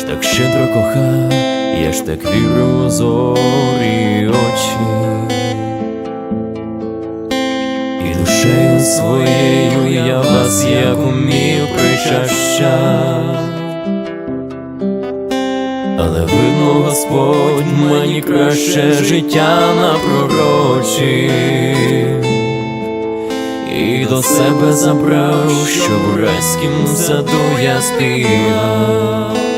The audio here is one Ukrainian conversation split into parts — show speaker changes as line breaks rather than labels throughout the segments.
Ж так щедро кохав, я ж так вірив у зорі очі. І душею своєю я вас як умів причащав. Але видно, Господь мені краще життя напророчив і до себе забрав, щоб в райськім саду я співав.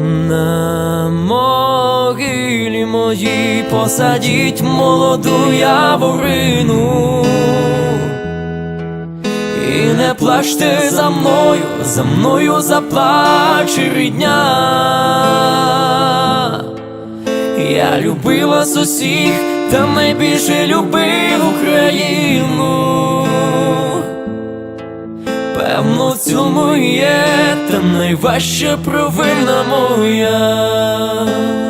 На могилі моїй посадіть молоду яворину. І не плачте за мною, за мною заплаче рідня. Я любив вас усіх, та найбільше любив Україну. Певно, в цьому є та найважча провина моя.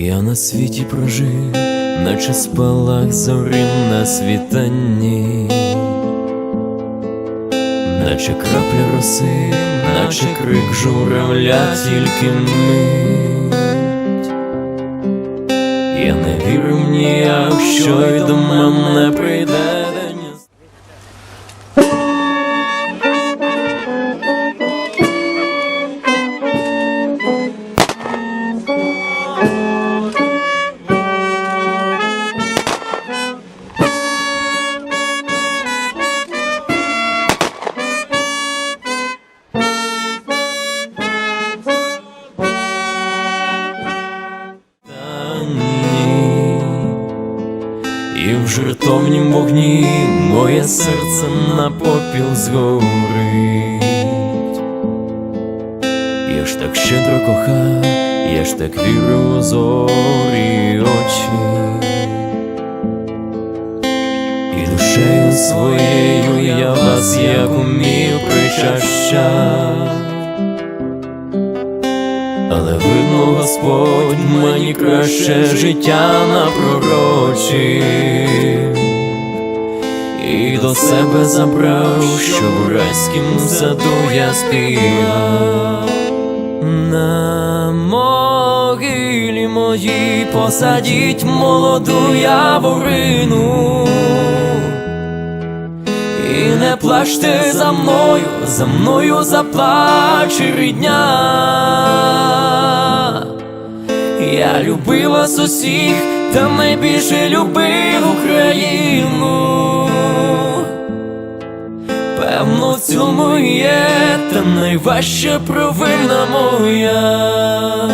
Я на світі прожив, наче спалах зорі на світанні, наче крапля роси, наче крик журавля, тільки мить. Я не вірив ніяк, що й до мене прийде вогні моє серце на попіл згорить. Я ж так щедро кохав, я ж так вірю у зорі очі. І душею своєю я вас як умів причащав. Але видно, Господь мені краще життя напророчив до себе забрав, щоб у райськім саду я співав. На могилі моїй посадіть молоду яворину. І не плачте за мною, за мною заплаче рідня. Я любив вас усіх, та найбільше любив Україну. Певно, в цьому є та найважча провина моя.